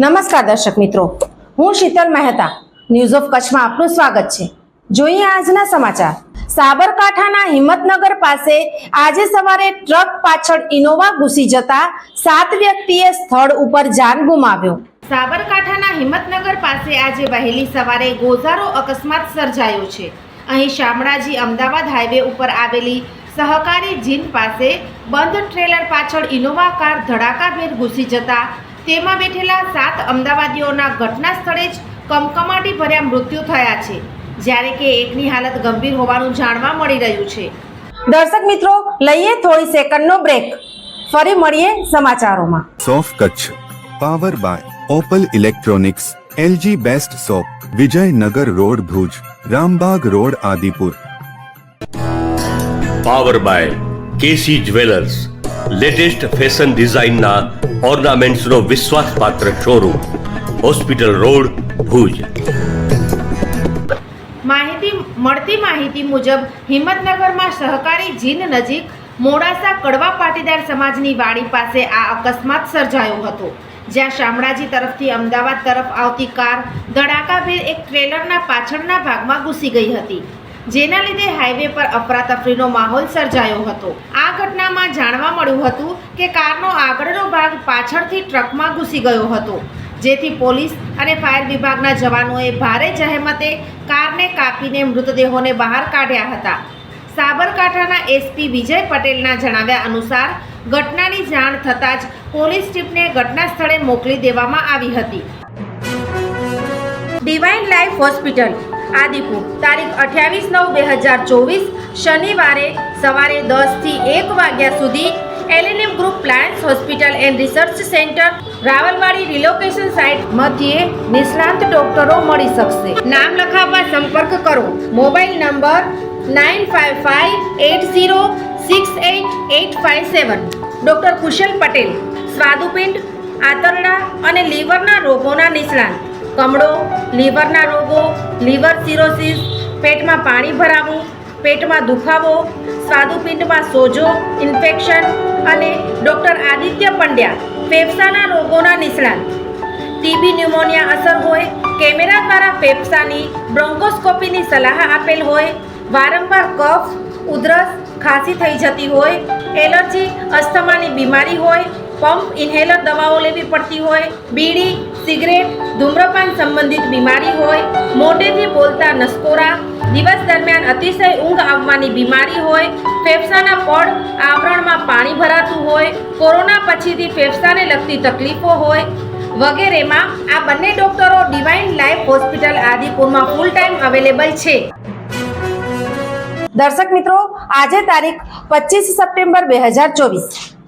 નમસ્કાર દર્શક મિત્રો, હું શીતલ મહેતા. ન્યૂઝ ઓફ કચ્છમાં આપનું સ્વાગત છે. જોઈએ આજના સમાચાર. સાબરકાંઠાના હિંમતનગર પાસે આજે સવારે ટ્રક પાછળ ઇનોવા ઘૂસી જતા સાત વ્યક્તિએ સ્થળ ઉપર જાન ગુમાવ્યો. સાબરકાંઠાના હિંમતનગર પાસે આજે વહેલી સવારે ગોઝારો અકસ્માત સર્જાયો છે. અહીં શામળાજી અમદાવાદ હાઈવે ઉપર આવેલી સહકારી જીન પાસે બંધ ટ્રેલર પાછળ ઇનોવા કાર ધડાકાભેર ઘૂસી જતા તેમાં બેઠેલા સાત અમદાવાદીઓના ઘટના સ્થળે જ કમકમાટી ભર્યા મૃત્યુ થયા છે જ્યારે કે એકની હાલત ગંભીર હોવાનું જાણવા મળી રહ્યું છે. દર્શક મિત્રો લઈએ થોડી સેકન્ડનો બ્રેક ફરી મળીએ સમાચારોમાં. સોફ Kutch power by Opal electronics LG best shop Vijaynagar road Bhuj Rambagh road Adipur. Power by KC jewellers. Latest fashion ડિઝાઇનના ઓર્નામેન્ટ્સનો વિશ્વાસપાત્ર શોરૂમ, હોસ્પિટલ રોડ, ભુજ. માહિતી, મળતી માહિતી મુજબ હિંમતનગરમાં સહકારી જીન નજીક મોડાસા કડવા પાટીદાર સમાજની વાડી પાસે આ અકસ્માત સર્જાયો હતો. જ્યાં શામળાજી તરફથી અમદાવાદ તરફ આવતી કાર ધડાકાભેર એક ટ્રેલરના પાછળના ભાગમાં ઘૂસી ગઈ હતી. જેના લીધે હાઈવે પર અફરાતફરીનો માહોલ સર્જાયો હતો. આ ઘટનામાં જાણવા મળ્યું હતું કે કારનો આગળનો ભાગ પાછળથી ટ્રકમાં ઘૂસી ગયો હતો. જેથી પોલીસ અને ફાયર વિભાગના જવાનોએ ભારે જહેમતે કારને કાપીને મૃતદેહોને બહાર કાઢ્યા હતા. સાબરકાંઠાના એસપી વિજય પટેલના જણાવ્યા અનુસાર, ઘટનાની જાણ થતાં જ પોલીસ ટીમને ઘટના સ્થળે મોકલી દેવામાં આવી હતી. ડિવાઇન લાઈફ હોસ્પિટલ આદિપુર તારીખ અઠ્યાવીસ નવ બે હજાર ચોવીસ, શનિવારે સવારે દસથી એક વાગ્યા સુધી LNM group plans hospital and research centre Rawalwadi relocation site મધ્યે નિષ્ણાંત ડોક્ટરો મળી શકશે. નામ લખાવવા સંપર્ક કરો. Mobile number nine five five eight zero six eight eight five seven. Doctor Kushal Patel, સ્વાદુપિંડ, આંતરડા અને લીવરના રોગોના નિષ્ણાંત. કમળો, લીવરના રોગો, લીવર સિરોસિસ, પેટમાં પાણી ભરાવું, પેટમાં દુખાવો, સ્વાદુપિંડમાં સોજો, ઇન્ફેક્શન અને ડૉક્ટર આદિત્ય પંડ્યા ફેફસાના રોગોના નિષ્ણાત. ટીબી ન્યુમોનિયા અસર હોય, કેમેરા દ્વારા ફેફસાની બ્રોન્કોસ્કોપીની સલાહ આપેલ હોય, વારંવાર કફ, ઉધરસ ખાંસી થઈ જતી હોય, એલર્જી, અસ્થમાની બીમારી હોય પંપ ઇન્હેલર દવાઓ લેવી પડતી હોય, બીડી, સિગરેટ, ધૂમ્રપાન સંબંધિત બીમારી હોય મોટેથી બોલતા નસકોરા, દિવસ દરમિયાન અતિશય ઊંઘ આવવાની બીમારી હોય, ફેફસાના પડ, આવરણમાં પાણી ભરાતું હોય, કોરોના પછીથી ફેફસાને લગતી તકલીફો હોય, વગેરેમાં આ બંને ડોક્ટરો ડિવાઇન લાઈફ હોસ્પિટલ આદિપુરમાં ફૂલ ટાઈમ અવેલેબલ છે. દર્શક મિત્રો, આજે તારીખ પચીસ સપ્ટેમ્બર બે હજાર ચોવીસ.